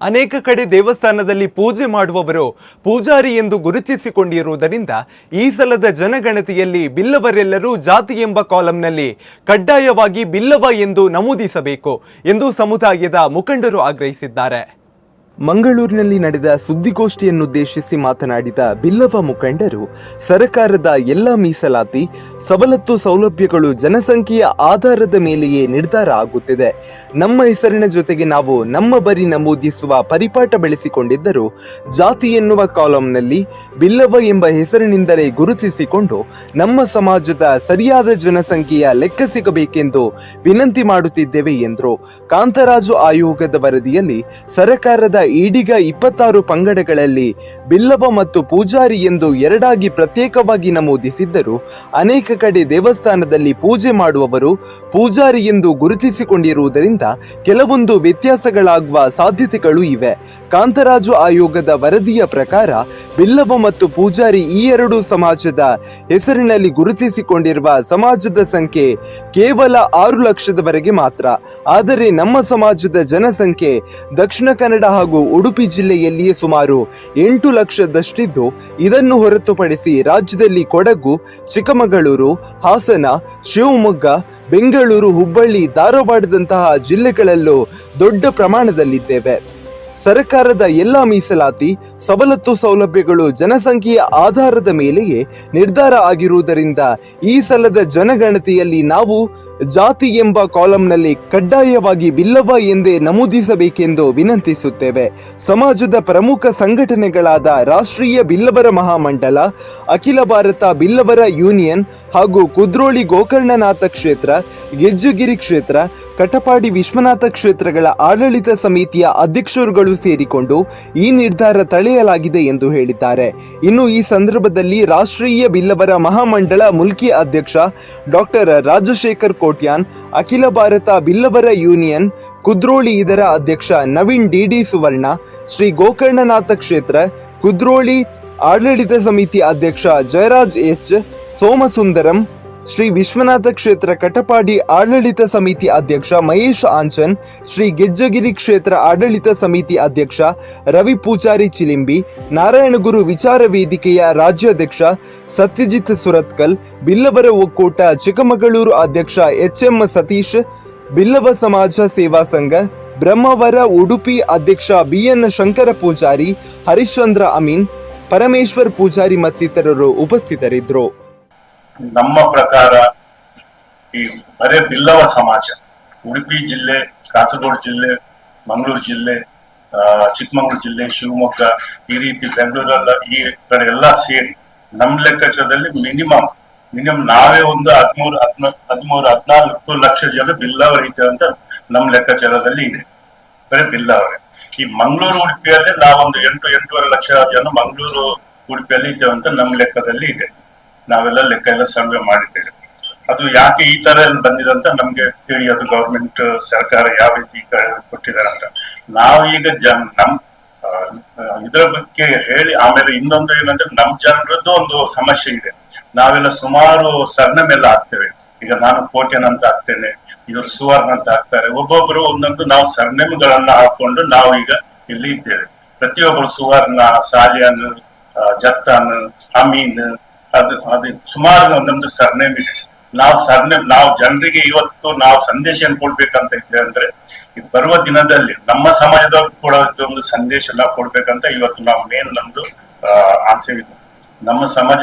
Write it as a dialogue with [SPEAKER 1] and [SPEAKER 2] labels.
[SPEAKER 1] ಅನೇಕ ಕಡೆ ದೇವಸ್ಥಾನದಲ್ಲಿ ಪೂಜೆ ಮಾಡುವವರು ಪೂಜಾರಿ ಎಂದು ಗುರುತಿಸಿಕೊಂಡಿರುವುದರಿಂದ ಈ ಸಲದ ಜನಗಣತಿಯಲ್ಲಿ ಬಿಲ್ಲವರೆಲ್ಲರೂ ಜಾತಿ ಎಂಬ ಕಾಲಂನಲ್ಲಿ ಕಡ್ಡಾಯವಾಗಿ ಬಿಲ್ಲವ ಎಂದು ನಮೂದಿಸಬೇಕು ಎಂದು ಸಮುದಾಯದ ಮುಖಂಡರು ಆಗ್ರಹಿಸಿದ್ದಾರೆ. ಮಂಗಳೂರಿನಲ್ಲಿ ನಡೆದ ಸುದ್ದಿಗೋಷ್ಠಿಯನ್ನುದ್ದೇಶಿಸಿ ಮಾತನಾಡಿದ ಬಿಲ್ಲವ ಮುಖಂಡರು, ಸರ್ಕಾರದ ಎಲ್ಲ ಮೀಸಲಾತಿ, ಸವಲತ್ತು ಸೌಲಭ್ಯಗಳು ಜನಸಂಖ್ಯೆಯ ಆಧಾರದ ಮೇಲೆಯೇ ನಿರ್ಧಾರ ಆಗುತ್ತಿದೆ. ನಮ್ಮ ಹೆಸರಿನ ಜೊತೆಗೆ ನಾವು ನಮ್ಮ ಬರಿ ನಮೂದಿಸುವ ಪರಿಪಾಠ ಬೆಳೆಸಿಕೊಂಡಿದ್ದರೂ, ಜಾತಿ ಎನ್ನುವ ಕಾಲಂನಲ್ಲಿ ಬಿಲ್ಲವ ಎಂಬ ಹೆಸರಿನಿಂದಲೇ ಗುರುತಿಸಿಕೊಂಡು ನಮ್ಮ ಸಮಾಜದ ಸರಿಯಾದ ಜನಸಂಖ್ಯೆಯ ಲೆಕ್ಕ ಸಿಗಬೇಕೆಂದು ವಿನಂತಿ ಮಾಡುತ್ತಿದ್ದೇವೆ ಎಂದರು. ಕಾಂತರಾಜು ಆಯೋಗದ ವರದಿಯಲ್ಲಿ, ಸರ್ಕಾರದ ಈಡಿಗ ಇಪ್ಪತ್ತಾರು ಪಂಗಡಗಳಲ್ಲಿ ಬಿಲ್ಲವ ಮತ್ತು ಪೂಜಾರಿ ಎಂದು ಎರಡಾಗಿ ಪ್ರತ್ಯೇಕವಾಗಿ ನಮೂದಿಸಿದ್ದರು. ಅನೇಕ ಕಡೆ ದೇವಸ್ಥಾನದಲ್ಲಿ ಪೂಜೆ ಮಾಡುವವರು ಪೂಜಾರಿ ಎಂದು ಗುರುತಿಸಿಕೊಂಡಿರುವುದರಿಂದ ಕೆಲವೊಂದು ವ್ಯತ್ಯಾಸಗಳಾಗುವ ಸಾಧ್ಯತೆಗಳು ಇವೆ. ಕಾಂತರಾಜು ಆಯೋಗದ ವರದಿಯ ಪ್ರಕಾರ ಬಿಲ್ಲವ ಮತ್ತು ಪೂಜಾರಿ ಈ ಎರಡು ಸಮಾಜದ ಹೆಸರಿನಲ್ಲಿ ಗುರುತಿಸಿಕೊಂಡಿರುವ ಸಮಾಜದ ಸಂಖ್ಯೆ ಕೇವಲ ಆರು ಲಕ್ಷದವರೆಗೆ ಮಾತ್ರ. ಆದರೆ ನಮ್ಮ ಸಮಾಜದ ಜನಸಂಖ್ಯೆ ದಕ್ಷಿಣ ಕನ್ನಡ ಹಾಗೂ ಉಡುಪಿ ಜಿಲ್ಲೆಯಲ್ಲಿಯೇ ಸುಮಾರು ಎಂಟು ಲಕ್ಷದಷ್ಟಿದ್ದು ಇದನ್ನು ಹೊರತುಪಡಿಸಿ ರಾಜ್ಯದಲ್ಲಿ ಕೊಡಗು, ಚಿಕ್ಕಮಗಳೂರು, ಹಾಸನ, ಶಿವಮೊಗ್ಗ, ಬೆಂಗಳೂರು, ಹುಬ್ಬಳ್ಳಿ, ಧಾರವಾಡದಂತಹ ಜಿಲ್ಲೆಗಳಲ್ಲೂ ದೊಡ್ಡ ಪ್ರಮಾಣದಲ್ಲಿದ್ದೇವೆ. ಸರ್ಕಾರದ ಎಲ್ಲ ಮೀಸಲಾತಿ, ಸವಲತ್ತು ಸೌಲಭ್ಯಗಳು ಜನಸಂಖ್ಯೆಯ ಆಧಾರದ ಮೇಲೆಯೇ ನಿರ್ಧಾರ ಆಗಿರುವುದರಿಂದ ಈ ಸಲದ ಜನಗಣತಿಯಲ್ಲಿ ನಾವು ಜಾತಿ ಎಂಬ ಕಾಲಂನಲ್ಲಿ ಕಡ್ಡಾಯವಾಗಿ ಬಿಲ್ಲವ ಎಂದೇ ನಮೂದಿಸಬೇಕೆಂದು ವಿನಂತಿಸುತ್ತೇವೆ. ಸಮಾಜದ ಪ್ರಮುಖ ಸಂಘಟನೆಗಳಾದ ರಾಷ್ಟ್ರೀಯ ಬಿಲ್ಲವರ ಮಹಾಮಂಡಲ, ಅಖಿಲ ಭಾರತ ಬಿಲ್ಲವರ ಯೂನಿಯನ್ ಹಾಗೂ ಕುದ್ರೋಳಿ ಗೋಕರ್ಣನಾಥ ಕ್ಷೇತ್ರ ಗೆಜ್ಜುಗಿರಿ ಕ್ಷೇತ್ರ, ಕಟಪಾಡಿ ವಿಶ್ವನಾಥ ಕ್ಷೇತ್ರಗಳ ಆಡಳಿತ ಸಮಿತಿಯ ಅಧ್ಯಕ್ಷರುಗಳು ಸೇರಿಕೊಂಡು ಈ ನಿರ್ಧಾರ ತಳೆಯಲಾಗಿದೆ ಎಂದು ಹೇಳಿದ್ದಾರೆ. ಇನ್ನು ಈ ಸಂದರ್ಭದಲ್ಲಿ ರಾಷ್ಟ್ರೀಯ ಬಿಲ್ಲವರ ಮಹಾಮಂಡಳ ಮುಲ್ಕಿ ಅಧ್ಯಕ್ಷ ಡಾಕ್ಟರ್ ರಾಜಶೇಖರ್ ಕೋಟ್ಯಾನ್, ಅಖಿಲ ಭಾರತ ಬಿಲ್ಲವರ ಯೂನಿಯನ್, ಕುದ್ರೋಳಿ ಇದರ ಅಧ್ಯಕ್ಷ ನವೀನ್ ಡಿಡಿ ಸುವರ್ಣ, ಶ್ರೀ ಗೋಕರ್ಣನಾಥ ಕ್ಷೇತ್ರ, ಕುದ್ರೋಳಿ ಆಡಳಿತ ಸಮಿತಿ ಅಧ್ಯಕ್ಷ ಜಯರಾಜ್ ಎಚ್. ಸೋಮಸುಂದರಂ ಶ್ರೀ ವಿಶ್ವನಾಥ ಕ್ಷೇತ್ರ ಕಟಪಾಡಿ ಆಡಳಿತ ಸಮಿತಿ ಅಧ್ಯಕ್ಷ ಮಹೇಶ್ ಆಂಚನ್, ಶ್ರೀ ಗೆಜ್ಜಗಿರಿ ಕ್ಷೇತ್ರ ಆಡಳಿತ ಸಮಿತಿ ಅಧ್ಯಕ್ಷ ರವಿ ಪೂಜಾರಿ ಚಿಲಿಂಬಿ, ನಾರಾಯಣಗುರು ವಿಚಾರ ವೇದಿಕೆಯ ರಾಜ್ಯಾಧ್ಯಕ್ಷ ಸತ್ಯಜಿತ್ ಸುರತ್ಕಲ್, ಬಿಲ್ಲವರ ಒಕ್ಕೂಟ ಚಿಕ್ಕಮಗಳೂರು ಅಧ್ಯಕ್ಷ ಎಚ್ ಎಂ ಸತೀಶ್, ಬಿಲ್ಲವ ಸಮಾಜ ಸೇವಾ ಸಂಘ, ಬ್ರಹ್ಮವರ ಉಡುಪಿ ಅಧ್ಯಕ್ಷ ಬಿಎನ್ ಶಂಕರ ಪೂಜಾರಿ, ಹರಿಶ್ಚಂದ್ರ ಅಮೀನ್, ಪರಮೇಶ್ವರ್ ಪೂಜಾರಿ ಮತ್ತಿತರರು ಉಪಸ್ಥಿತರಿದ್ದರು.
[SPEAKER 2] ನಮ್ಮ ಪ್ರಕಾರ ಈ ಬರೇ ಬಿಲ್ಲವ ಸಮಾಜ, ಉಡುಪಿ ಜಿಲ್ಲೆ, ಕಾಸರಗೋಡು ಜಿಲ್ಲೆ, ಮಂಗಳೂರು ಜಿಲ್ಲೆ ಚಿಕ್ಕಮಗಳೂರು ಜಿಲ್ಲೆ, ಶಿವಮೊಗ್ಗ, ಈ ರೀತಿ ಬೆಂಗಳೂರಲ್ಲ, ಈ ಕಡೆ ಎಲ್ಲ ಸೇರಿ ನಮ್ಮ ಲೆಕ್ಕಾಚಾರದಲ್ಲಿ ಮಿನಿಮಮ್ ಮಿನಿಮಮ್ ನಾವೇ ಒಂದು ಹದಿಮೂರು ಹದಿನ ಹದಿಮೂರು, ಹದಿನಾಲ್ಕು ಲಕ್ಷ ಜನ ಬಿಲ್ಲವ ಇದ್ದೇವೆ ಅಂತ ನಮ್ ಲೆಕ್ಕಾಚಾರದಲ್ಲಿ ಇದೆ. ಬರೀ ಬಿಲ್ಲವರೇ ಈ ಮಂಗಳೂರು, ಉಡುಪಿಯಲ್ಲಿ ನಾವೊಂದು ಎಂಟು, ಎಂಟೂವರೆ ಲಕ್ಷ ಜನ ಮಂಗಳೂರು, ಉಡುಪಿಯಲ್ಲಿ ಇದ್ದೇವೆ ಅಂತ ನಮ್ ಲೆಕ್ಕದಲ್ಲಿ ಇದೆ. ನಾವೆಲ್ಲ ಲೆಕ್ಕ ಎಲ್ಲ ಸರ್ವೆ ಮಾಡಿದ್ದೇವೆ. ಅದು ಯಾಕೆ ಈ ತರ ಬಂದಿದೆ ಅಂತ ನಮ್ಗೆ ಹೇಳಿ ಅದು ಗವರ್ಮೆಂಟ್ ಸರ್ಕಾರ ಯಾವ ರೀತಿ ಕೊಟ್ಟಿದ್ದಾರೆ ಅಂತ. ನಾವು ಈಗ ಜನ್, ನಮ್ ಇದರ ಬಗ್ಗೆ ಹೇಳಿ ಆಮೇಲೆ ಇನ್ನೊಂದು ಏನಂದ್ರೆ ನಮ್ ಜನರದ್ದು ಒಂದು ಸಮಸ್ಯೆ ಇದೆ. ನಾವೆಲ್ಲ ಸುಮಾರು ಸರ್ನಮ್ ಎಲ್ಲ ಆಗ್ತೇವೆ. ಈಗ ನಾನು ಕೋಟ್ಯನ್ ಅಂತ ಆಗ್ತೇನೆ, ಇವರು ಸುವರ್ಣ ಅಂತ ಆಗ್ತಾರೆ. ಒಬ್ಬೊಬ್ರು ಒಂದೊಂದು ನಾವು ಸರ್ನೇಮ್ಗಳನ್ನ ಹಾಕೊಂಡು ನಾವು ಈಗ ಇಲ್ಲಿ ಇದ್ದೇವೆ. ಪ್ರತಿಯೊಬ್ಬರು ಸುವರ್ಣ, ಸಾಲಿಯನ್ ಜತ್ತಾನ್, ಅಮೀನ್ ಅದು ಅದು ಸುಮಾರು ನಮ್ದು ಸರ್ನೇಮ್ ಇದೆ. ನಾವು ಸರ್ನೇಮ್ ನಾವು ಜನರಿಗೆ ಇವತ್ತು ನಾವು ಸಂದೇಶ ಕೊಡ್ಬೇಕಂತ ಇದ್ದೇವೆ ಅಂದ್ರೆ ಬರುವ ದಿನದಲ್ಲಿ ನಮ್ಮ ಸಮಾಜದವ್ರು ಕೂಡ ಒಂದು ಸಂದೇಶ ನಾವು ಕೊಡ್ಬೇಕಂತ ಇವತ್ತು ನಾವು ಮೇನ್ ನಮ್ದು ಆಸೆ ಇದೆ ನಮ್ಮ ಸಮಾಜ